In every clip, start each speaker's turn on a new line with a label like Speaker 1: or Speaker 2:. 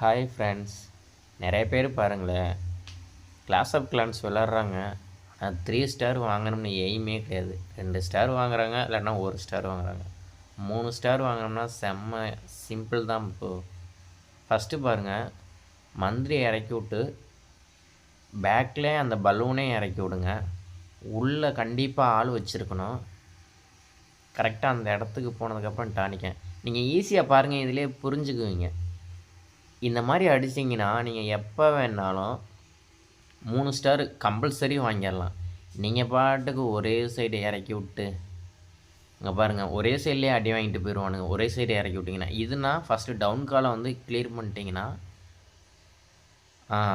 Speaker 1: Hi friends நிறைய பேர் பாருங்களேன். கிளாஸ் ஆஃப் கிளான்ஸ் விளாட்றாங்க. த்ரீ ஸ்டார் வாங்கணும்னு எய்மே கிடையாது. ரெண்டு ஸ்டார் வாங்குறாங்க இல்லைன்னா ஒரு ஸ்டார் வாங்குறாங்க. மூணு ஸ்டார் வாங்கினோம்னா செம்ம சிம்பிள் தான் இப்போது ஃபஸ்ட்டு பாருங்கள் மந்திரி இறக்கி விட்டு பேக்கில் அந்த பலூனே இறக்கி விடுங்க. உள்ளே கண்டிப்பாக ஆள் வச்சுருக்கணும். கரெக்டாக அந்த இடத்துக்கு போனதுக்கப்புறம் டானிக்க நீங்கள் ஈஸியாக பாருங்கள் இதிலே புரிஞ்சுக்குவீங்க. இந்த மாதிரி அடிச்சிங்கன்னா நீங்கள் எப்போ வேணாலும் மூணு ஸ்டார் கம்பல்சரி வாங்கிடலாம். நீங்கள் பாட்டுக்கு ஒரே சைடு இறக்கி விட்டு இங்கே பாருங்கள் ஒரே சைட்லேயே அடி வாங்கிட்டு போயிடுவானுங்க ஒரே சைடு இறக்கி விட்டிங்கன்னா இதுனா ஃபஸ்ட்டு டவுன் காலை வந்து கிளியர் பண்ணிட்டீங்கன்னா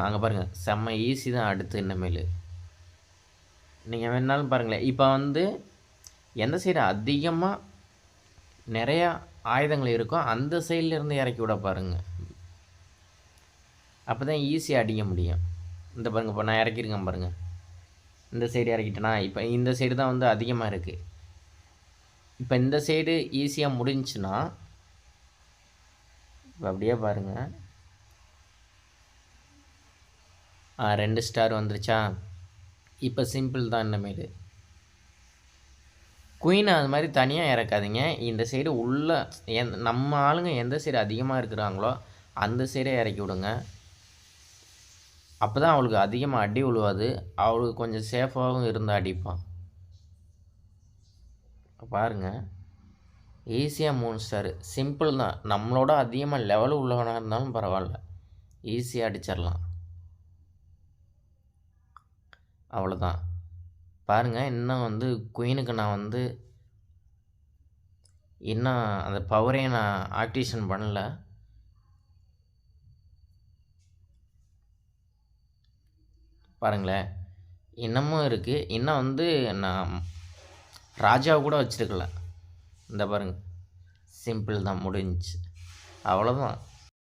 Speaker 1: அங்கே பாருங்கள் செம்ம ஈஸி தான் அடுத்து இனிமேல். நீங்கள் வேணாலும் பாருங்களேன். இப்போ வந்து எந்த சைடு அதிகமாக நிறையா ஆயுதங்கள் இருக்கோ அந்த சைட்லேருந்து இறக்கி விட பாருங்கள் அப்போ தான் ஈஸியாக அடிக்க முடியும். இந்த பாருங்கள் இப்போ நான் இறக்கிருக்கேன் பாருங்கள் இந்த சைடு இறக்கிட்டேனா இப்போ இந்த சைடு தான் வந்து அதிகமாக இருக்குது இப்போ இந்த சைடு ஈஸியாக முடிஞ்சுன்னா இப்போ அப்படியே பாருங்கள் ஆ ரெண்டு ஸ்டார் வந்துருச்சா? இப்போ சிம்பிள் தான் இந்தமாரி குயினை அது மாதிரி தனியாக இறக்காதீங்க. இந்த சைடு உள்ள எந் நம்ம ஆளுங்க எந்த சைடு அதிகமாக இருக்கிறாங்களோ அந்த சைடே இறக்கி விடுங்க. அப்போ தான் அவளுக்கு அதிகமாக அடி விழுவாது அவளுக்கு கொஞ்சம் சேஃபாகவும் இருந்து அடிப்பான். பாருங்கள் ஈஸியாக மூணு ஸ்டாரு சிம்பிள் தான். நம்மளோட அதிகமாக லெவல் உள்ளவனாக இருந்தாலும் பரவாயில்ல. ஈஸியாக அடிச்சிடலாம். அவ்வளோதான் பாருங்கள் இன்னும் வந்து குயினுக்கு நான் வந்து இன்னும் அந்த பவரையும் நான் ஆக்டிவேஷன் பண்ணல. பாருங்களேன். இன்னமும் இருக்குது இன்னும் வந்து நான் ராஜாவை கூட வச்சுருக்கல. இந்த பாருங்கள் சிம்பிள் தான் முடிஞ்சு அவ்வளோதான்